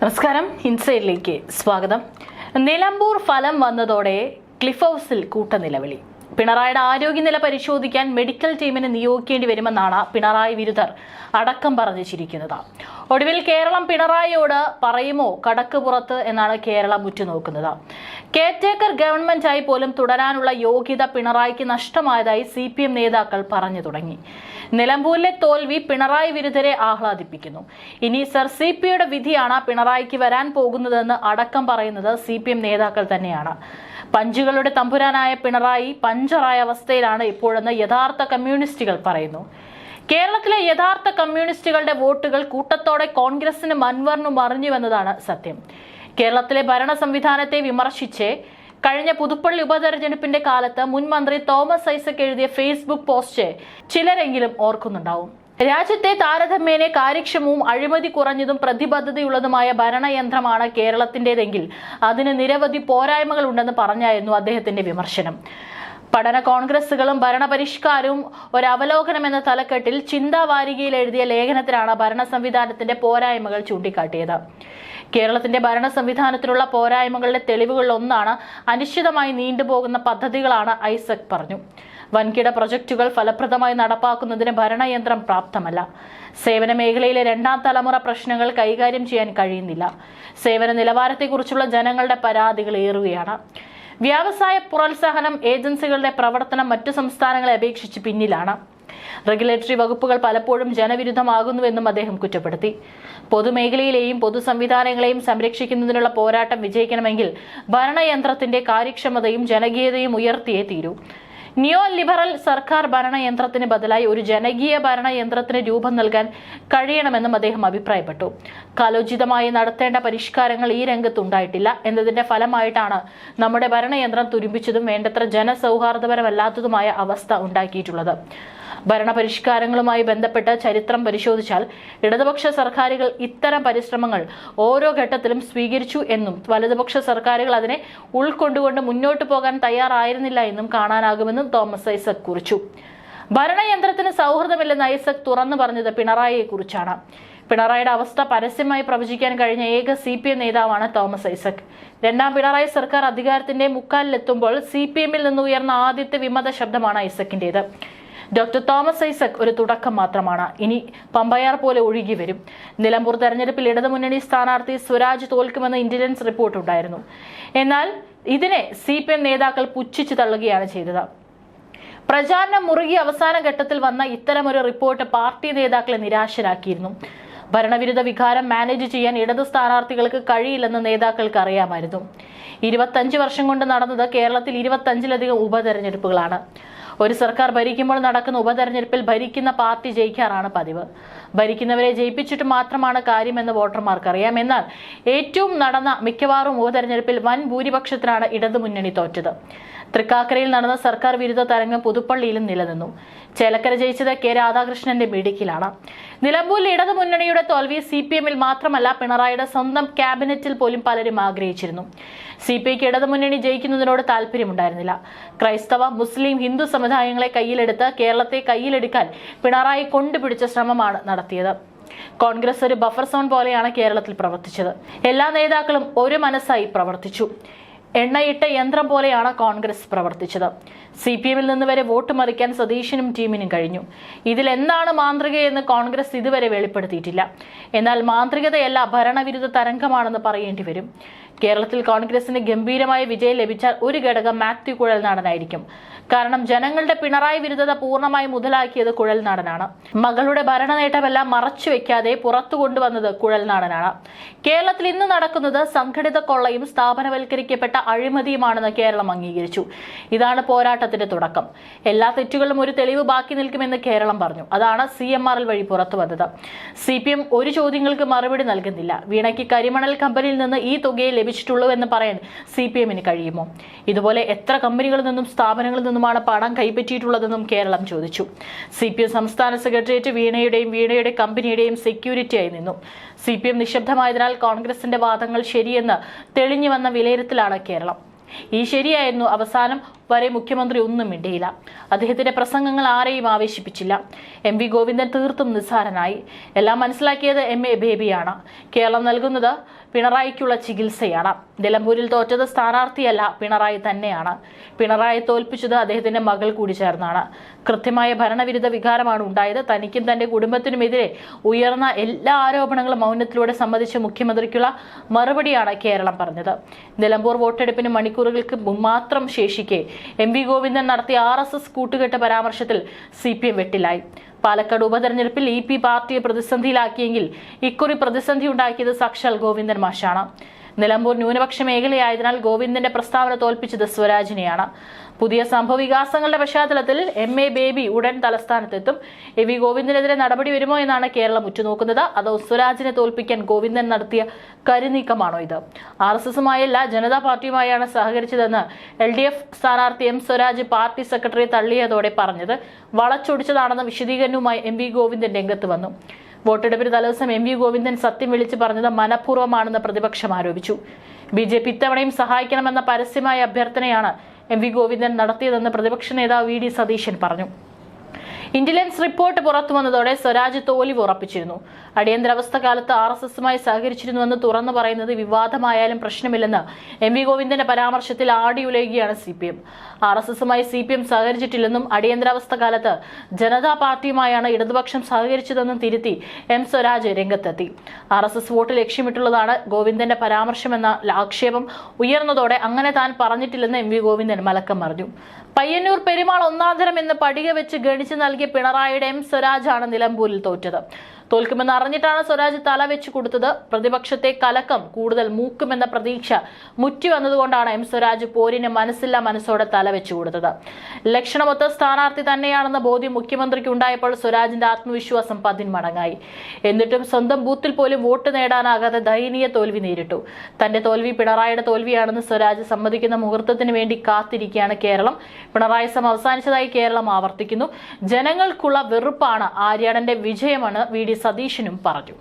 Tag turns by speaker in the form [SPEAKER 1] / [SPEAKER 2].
[SPEAKER 1] നമസ്കാരം ഇൻസൈഡിലേക്ക് സ്വാഗതം. നിലമ്പൂർ ഫലം വന്നതോടെ ക്ലിഫ് ഹൗസിൽ കൂട്ടനിലവിളി. പിണറായിയുടെ ആരോഗ്യനില പരിശോധിക്കാൻ മെഡിക്കൽ ടീമിനെ നിയോഗിക്കേണ്ടി വരുമെന്നാണ് പിണറായി വിരുദ്ധർ അടക്കം പറഞ്ഞു ചിരിക്കുന്നത് ഒടുവിൽ കേരളം പിണറായിയോട് പറയുമോ കടക്ക് പുറത്ത് എന്നാണ് കേരളം ഉറ്റുനോക്കുന്നത്. കെയർടേക്കർ ഗവൺമെന്റായി പോലും തുടരാനുള്ള യോഗ്യത പിണറായിക്ക് നഷ്ടമായതായി സി നേതാക്കൾ പറഞ്ഞു തുടങ്ങി. നിലമ്പൂരിലെ തോൽവി പിണറായി വിരുദ്ധരെ ആഹ്ലാദിപ്പിക്കുന്നു. ഇനി സർ സി പിയുടെ വിധിയാണ് പിണറായിക്ക് വരാൻ പോകുന്നതെന്ന് അടക്കം പറയുന്നത് സി പി എം നേതാക്കൾ തന്നെയാണ്. പഞ്ചുകളുടെ തമ്പുരാനായ പിണറായി പഞ്ചറായ അവസ്ഥയിലാണ് ഇപ്പോഴെന്ന് യഥാർത്ഥ കമ്മ്യൂണിസ്റ്റുകൾ പറയുന്നു. കേരളത്തിലെ യഥാർത്ഥ കമ്മ്യൂണിസ്റ്റുകളുടെ വോട്ടുകൾ കൂട്ടത്തോടെ കോൺഗ്രസിനും അൻവറിനും മറിഞ്ഞുവെന്നതാണ് സത്യം. കേരളത്തിലെ ഭരണ സംവിധാനത്തെ വിമർശിച്ച് കഴിഞ്ഞ പുതുപ്പള്ളി ഉപതെരഞ്ഞെടുപ്പിന്റെ കാലത്ത് മുൻ മന്ത്രി തോമസ് ഐസക് എഴുതിയ ഫേസ്ബുക്ക് പോസ്റ്റ് ചിലരെങ്കിലും ഓർക്കുന്നുണ്ടാവും. രാജ്യത്തെ താരതമ്യേന കാര്യക്ഷമവും അഴിമതി കുറഞ്ഞതും പ്രതിബദ്ധതയുള്ളതുമായ ഭരണയന്ത്രമാണ് കേരളത്തിന്റെതെങ്കിൽ അതിന് നിരവധി പോരായ്മകൾ ഉണ്ടെന്ന് പറഞ്ഞായിരുന്നു അദ്ദേഹത്തിന്റെ വിമർശനം. പഠന കോൺഗ്രസുകളും ഭരണപരിഷ്കാരവും ഒരു അവലോകനം എന്ന തലക്കെട്ടിൽ ചിന്താവാരികയിൽ എഴുതിയ ലേഖനത്തിലാണ് ഭരണ സംവിധാനത്തിന്റെ പോരായ്മകൾ ചൂണ്ടിക്കാട്ടിയത്. കേരളത്തിന്റെ ഭരണ സംവിധാനത്തിലുള്ള പോരായ്മകളുടെ തെളിവുകളിൽ ഒന്നാണ് അനിശ്ചിതമായി നീണ്ടുപോകുന്ന പദ്ധതികളാണ് ഐസക് പറഞ്ഞു. വൻകിട പ്രൊജക്റ്റുകൾ ഫലപ്രദമായി നടപ്പാക്കുന്നതിന് ഭരണയന്ത്രം പ്രാപ്തമല്ല. സേവന മേഖലയിലെ രണ്ടാം തലമുറ പ്രശ്നങ്ങൾ കൈകാര്യം ചെയ്യാൻ കഴിയുന്നില്ല. സേവന നിലവാരത്തെക്കുറിച്ചുള്ള ജനങ്ങളുടെ പരാതികൾ ഏറുകയാണ്. വ്യാവസായ പ്രോത്സാഹനം ഏജൻസികളുടെ പ്രവർത്തനം മറ്റു സംസ്ഥാനങ്ങളെ അപേക്ഷിച്ച് പിന്നിലാണ്. റെഗുലേറ്ററി വകുപ്പുകൾ പലപ്പോഴും ജനവിരുദ്ധമാകുന്നുവെന്നും അദ്ദേഹം കുറ്റപ്പെടുത്തി. പൊതുമേഖലയിലെയും പൊതു സംവിധാനങ്ങളെയും സംരക്ഷിക്കുന്നതിനുള്ള പോരാട്ടം വിജയിക്കണമെങ്കിൽ ഭരണയന്ത്രത്തിന്റെ കാര്യക്ഷമതയും ജനകീയതയും ഉയർത്തിയേ തീരൂ. നിയോ ലിബറൽ സർക്കാർ ഭരണയന്ത്രത്തിന് ബദലായി ഒരു ജനകീയ ഭരണയന്ത്രത്തിന് രൂപം നൽകാൻ കഴിയണമെന്നും അദ്ദേഹം അഭിപ്രായപ്പെട്ടു. കാലോചിതമായി നടത്തേണ്ട പരിഷ്കാരങ്ങൾ ഈ രംഗത്ത് ഉണ്ടായിട്ടില്ല എന്നതിന്റെ ഫലമായിട്ടാണ് നമ്മുടെ ഭരണയന്ത്രം തുരുമ്പിച്ചതും വേണ്ടത്ര ജനസൗഹാർദ്ദപരമല്ലാത്തതുമായ അവസ്ഥ ഉണ്ടാക്കിയിട്ടുള്ളത്. ഭരണപരിഷ്കാരങ്ങളുമായി ബന്ധപ്പെട്ട ചരിത്രം പരിശോധിച്ചാൽ ഇടതുപക്ഷ സർക്കാരുകൾ ഇത്തരം പരിശ്രമങ്ങൾ ഓരോ ഘട്ടത്തിലും സ്വീകരിച്ചു എന്നും വലതുപക്ഷ സർക്കാരുകൾ അതിനെ ഉൾക്കൊണ്ടുകൊണ്ട് മുന്നോട്ട് പോകാൻ തയ്യാറായിരുന്നില്ല എന്നും കാണാനാകുമെന്നും തോമസ് ഐസക് കുറിച്ചു. ഭരണയന്ത്രത്തിന് സൗഹൃദമില്ലെന്ന് ഐസക് തുറന്നു പറഞ്ഞത് പിണറായിയെ കുറിച്ചാണ് പിണറായിയുടെ അവസ്ഥ പരസ്യമായി പ്രവചിക്കാൻ കഴിഞ്ഞ ഏക സി പി എം നേതാവാണ് തോമസ് ഐസക്. രണ്ടാം പിണറായി സർക്കാർ അധികാരത്തിന്റെ മുക്കാലിലെത്തുമ്പോൾ സി പി എമ്മിൽ നിന്ന് ഉയർന്ന ആദ്യത്തെ വിമത ശബ്ദമാണ് ഐസക്കിന്റേത്. ഡോക്ടർ തോമസ് ഐസക് ഒരു തുടക്കം മാത്രമാണ്. ഇനി പമ്പയാർ പോലെ ഒഴുകി വരും. നിലമ്പൂർ തെരഞ്ഞെടുപ്പിൽ ഇടതുമുന്നണി സ്ഥാനാർത്ഥി സ്വരാജ് തോൽക്കുമെന്ന് ഇന്റലിജൻസ് റിപ്പോർട്ട് ഉണ്ടായിരുന്നു. എന്നാൽ ഇതിനെ സി പി എം നേതാക്കൾ പുച്ഛിച്ചു തള്ളുകയാണ് ചെയ്തത്. പ്രചാരണം മുറുകി അവസാന ഘട്ടത്തിൽ വന്ന ഇത്തരമൊരു റിപ്പോർട്ട് പാർട്ടി നേതാക്കളെ നിരാശരാക്കിയിരുന്നു. ഭരണവിരുദ്ധ വികാരം മാനേജ് ചെയ്യാൻ ഇടതു സ്ഥാനാർത്ഥികൾക്ക് കഴിയില്ലെന്ന് നേതാക്കൾക്ക് അറിയാമായിരുന്നു. ഇരുപത്തഞ്ച് വർഷം കൊണ്ട് നടന്നത് കേരളത്തിൽ ഇരുപത്തഞ്ചിലധികം ഉപതെരഞ്ഞെടുപ്പുകളാണ്. ഒരു സർക്കാർ ഭരിക്കുമ്പോൾ നടക്കുന്ന ഉപതെരഞ്ഞെടുപ്പിൽ ഭരിക്കുന്ന പാർട്ടി ജയിക്കാറാണ് പതിവ്. ഭരിക്കുന്നവരെ ജയിപ്പിച്ചിട്ട് മാത്രമാണ് കാര്യമെന്ന് വോട്ടർമാർക്ക് അറിയാം എന്നാൽ ഏറ്റവും നടന്ന മിക്കവാറും ഉപതെരഞ്ഞെടുപ്പിൽ വൻ ഭൂരിപക്ഷത്തിനാണ് ഇടതുമുന്നണി തോറ്റത്. തൃക്കാക്കരയിൽ നടന്ന സർക്കാർ വിരുദ്ധ തരംഗം പുതുപ്പള്ളിയിലും നിലനിന്നു. ചേലക്കര ജയിച്ചത് കെ രാധാകൃഷ്ണന്റെ മിടുക്കിലാണ് നിലമ്പൂരിൽ ഇടതുമുന്നണിയുടെ തോൽവി സി പി എമ്മിൽ മാത്രമല്ല പിണറായിയുടെ സ്വന്തം ക്യാബിനറ്റിൽ പോലും പലരും ആഗ്രഹിച്ചിരുന്നു. സി പി ഐക്ക് ഇടതുമുന്നണി ജയിക്കുന്നതിനോട് താല്പര്യമുണ്ടായിരുന്നില്ല. ക്രൈസ്തവ മുസ്ലിം ഹിന്ദു സമുദായങ്ങളെ കയ്യിലെടുത്ത് കേരളത്തെ കയ്യിലെടുക്കാൻ പിണറായി കൊണ്ടുപിടിച്ച ശ്രമമാണ് നടത്തിയത്. കോൺഗ്രസ് ഒരു ബഫർ സോൺ പോലെയാണ് കേരളത്തിൽ പ്രവർത്തിച്ചത്. എല്ലാ നേതാക്കളും ഒരു മനസ്സായി പ്രവർത്തിച്ചു. എണ്ണയിട്ട യന്ത്രം പോലെയാണ് കോൺഗ്രസ് പ്രവർത്തിച്ചത്. സി പി എമ്മിൽ നിന്ന് വരെ വോട്ട് മറിക്കാൻ സതീശനും ടീമിനും കഴിഞ്ഞു. ഇതിൽ എന്താണ് മാന്ത്രികയെന്ന് കോൺഗ്രസ് ഇതുവരെ വെളിപ്പെടുത്തിയിട്ടില്ല. എന്നാൽ മാന്ത്രികതയല്ല ഭരണവിരുദ്ധ തരംഗമാണെന്ന് പറയേണ്ടി വരും. കേരളത്തിൽ കോൺഗ്രസിന് ഗംഭീരമായ വിജയം ലഭിച്ചാൽ ഒരു ഘടകം മാത്യു കുഴൽ നടനായിരിക്കും. കാരണം ജനങ്ങളുടെ പിണറായി വിരുദ്ധത പൂർണമായി മുതലാക്കിയത് കുഴൽ കുഴൽനാടനാണ് മകളുടെ ഭരണ നേട്ടമെല്ലാം മറച്ചു വെക്കാതെ പുറത്തു കൊണ്ടുവന്നത് കുഴൽ കുഴൽനാടനാണ് കേരളത്തിൽ ഇന്ന് നടക്കുന്നത് സംഘടിത കൊള്ളയും സ്ഥാപനവൽക്കരിക്കപ്പെട്ട അഴിമതിയുമാണെന്ന് കേരളം അംഗീകരിച്ചു. ഇതാണ് പോരാട്ടത്തിന്റെ തുടക്കം. എല്ലാ തെറ്റുകളും ഒരു തെളിവ് ബാക്കി നിൽക്കുമെന്ന് കേരളം പറഞ്ഞു. അതാണ് സി എം ആർ എൽ വഴി പുറത്തു വന്നത്. സി പി എം ഒരു ചോദ്യങ്ങൾക്ക് മറുപടി നൽകുന്നില്ല. വീണയ്ക്ക് കരിമണൽ കമ്പനിയിൽ നിന്ന് ഈ തുകയെ ലഭിച്ചിട്ടുള്ളൂ എന്ന് പറയാൻ സി പി എമ്മിന് കഴിയുമോ? ഇതുപോലെ എത്ര കമ്പനികളിൽ നിന്നും സ്ഥാപനങ്ങളിൽ നിന്നുമാണ് പണം കൈപ്പറ്റിയിട്ടുള്ളതെന്നും കേരളം ചോദിച്ചു. സി പി എം സംസ്ഥാന സെക്രട്ടേറിയറ്റ് വീണയുടെയും വീണയുടെ കമ്പനിയുടെയും സെക്യൂരിറ്റിയായി നിന്നു. സി പി എം നിശബ്ദമായതിനാൽ കോൺഗ്രസിന്റെ വാദങ്ങൾ ശരിയെന്ന് തെളിഞ്ഞു വന്ന വിലയിരുത്തലാണ് കേരളം. ഈ ശരിയായിരുന്നു. അവസാനം വരെ മുഖ്യമന്ത്രി ഒന്നും മിണ്ടിയില്ല. അദ്ദേഹത്തിന്റെ പ്രസംഗങ്ങൾ ആരെയും ആവേശിപ്പിച്ചില്ല. എം വി ഗോവിന്ദൻ തീർത്തും നിസ്സാരനായി. എല്ലാം മനസ്സിലാക്കിയത് എം എ ബേബിയാണ് കേരളം നൽകുന്നത് പിണറായിക്കുള്ള ചികിത്സയാണ്. നിലമ്പൂരിൽ തോറ്റത് സ്ഥാനാർത്ഥിയല്ല പിണറായി തന്നെയാണ്. പിണറായി തോൽപ്പിച്ചത് അദ്ദേഹത്തിന്റെ മകൾ കൂടി ചേർന്നാണ്. കൃത്യമായ ഭരണവിരുദ്ധ വികാരമാണ് ഉണ്ടായത്. തനിക്കും തന്റെ കുടുംബത്തിനുമെതിരെ ഉയർന്ന എല്ലാ ആരോപണങ്ങളും മൗനത്തിലൂടെ സംബന്ധിച്ച് മുഖ്യമന്ത്രിക്കുള്ള മറുപടിയാണ് കേരളം പറഞ്ഞത്. നിലമ്പൂർ വോട്ടെടുപ്പിന് മണിക്കൂറുകൾക്ക് മാത്രം ശേഷിക്കെ എം വി ഗോവിന്ദൻ നടത്തിയ ആർ എസ് എസ് കൂട്ടുകെട്ട് പരാമർശത്തിൽ സി പി എം വെട്ടിലായി. പാലക്കാട് ഉപതെരഞ്ഞെടുപ്പിൽ ഇ പി പാർട്ടിയെ പ്രതിസന്ധിയിലാക്കിയെങ്കിൽ ഇക്കുറി പ്രതിസന്ധി ഉണ്ടാക്കിയത് സാക്ഷാൽ ഗോവിന്ദൻ മാഷാണ്. നിലമ്പൂർ ന്യൂനപക്ഷ മേഖലയായതിനാൽ ഗോവിന്ദന്റെ പ്രസ്താവന തോൽപ്പിച്ചത് സ്വരാജിനെയാണ്. പുതിയ സംഭവ വികാസങ്ങളുടെ പശ്ചാത്തലത്തിൽ എം എ ബേബി ഉടൻ തലസ്ഥാനത്തെത്തും. എ വി ഗോവിന്ദനെതിരെ നടപടി വരുമോ എന്നാണ് കേരളം ഉറ്റുനോക്കുന്നത്. അതോ സ്വരാജിനെ തോൽപ്പിക്കാൻ ഗോവിന്ദൻ നടത്തിയ കരുനീക്കമാണോ ഇത്? ആർ എസ് എസുമായല്ല ജനതാ പാർട്ടിയുമായാണ് സഹകരിച്ചതെന്ന് എൽ ഡി എഫ് സ്ഥാനാർത്ഥി എം സ്വരാജ് പാർട്ടി സെക്രട്ടറി തള്ളിയതോടെ പറഞ്ഞത്. വളച്ചൊടിച്ചതാണെന്ന് വിശദീകരണവുമായി എം വി ഗോവിന്ദൻ രംഗത്ത് വന്നു. വോട്ടെടുപ്പിന് തലേദിവസം എം വി ഗോവിന്ദൻ സത്യം വിളിച്ച് പറഞ്ഞത് മനഃപൂർവമാണെന്ന് പ്രതിപക്ഷം ആരോപിച്ചു. ബി ജെ പി ഇത്തവണയും സഹായിക്കണമെന്ന പരസ്യമായ അഭ്യർത്ഥനയാണ് എം വി ഗോവിന്ദൻ നടത്തിയതെന്ന് പ്രതിപക്ഷ നേതാവ് വി ഡി സതീശൻ പറഞ്ഞു. ഇന്റലിജൻസ് റിപ്പോർട്ട് പുറത്തു വന്നതോടെ സ്വരാജ് തോൽവി ഉറപ്പിച്ചിരുന്നു. അടിയന്തരാവസ്ഥ കാലത്ത് ആർ എസ് എസുമായി സഹകരിച്ചിരുന്നുവെന്ന് തുറന്നു പറയുന്നത് വിവാദമായാലും പ്രശ്നമില്ലെന്ന് എം വി ഗോവിന്ദന്റെ പരാമർശത്തിൽ ആടിയുലയുകയാണ് C P M. R S എസുമായി C P M സഹകരിച്ചിട്ടില്ലെന്നും അടിയന്തരാവസ്ഥ കാലത്ത് ജനതാ പാർട്ടിയുമായാണ് ഇടതുപക്ഷം സഹകരിച്ചതെന്നും തിരുത്തി എം സ്വരാജ് രംഗത്തെത്തി. ആർ എസ് എസ് വോട്ട് ലക്ഷ്യമിട്ടുള്ളതാണ് ഗോവിന്ദന്റെ പരാമർശമെന്ന ആക്ഷേപം ഉയർന്നതോടെ അങ്ങനെ താൻ പറഞ്ഞിട്ടില്ലെന്ന് എം വി ഗോവിന്ദൻ മലക്കം പറഞ്ഞു പയ്യന്നൂർ പെരുമാൾ ഒന്നാന്തരം എന്ന് പടിക വെച്ച് ഗണിച്ചു നൽകിയ പിണറായിയുടെ എം സ്വരാജാണ് നിലമ്പൂരിൽ തോറ്റത്. തോൽക്കുമെന്ന് അറിഞ്ഞിട്ടാണ് സ്വരാജ് തല വെച്ചു കൊടുത്തത്. പ്രതിപക്ഷത്തെ കലക്കം കൂടുതൽ മൂക്കുമെന്ന പ്രതീക്ഷ മുറ്റി വന്നതുകൊണ്ടാണ് എം സ്വരാജ് പോരിന് മനസ്സില്ല മനസ്സോടെ തല വെച്ചു കൊടുത്തത്. ലക്ഷണമൊത്ത സ്ഥാനാർത്ഥി തന്നെയാണെന്ന ബോധ്യം മുഖ്യമന്ത്രിക്ക് ഉണ്ടായപ്പോൾ സ്വരാജിന്റെ ആത്മവിശ്വാസം പതിന്മടങ്ങായി. എന്നിട്ടും സ്വന്തം ബൂത്തിൽ പോലും വോട്ട് നേടാനാകാതെ ദയനീയ തോൽവി നേരിട്ടു. തന്റെ തോൽവി പിണറായിയുടെ തോൽവിയാണെന്ന് സ്വരാജ് സമ്മതിക്കുന്ന മുഹൂർത്തത്തിന് വേണ്ടി കാത്തിരിക്കുകയാണ് കേരളം. പിണറായി സം അവസാനിച്ചതായി കേരളം ആവർത്തിക്കുന്നു. ജനങ്ങൾക്കുള്ള വെറുപ്പാണ് ആര്യാടന്റെ വിജയമാണ് വി ഡി സതീശനും പറഞ്ഞു.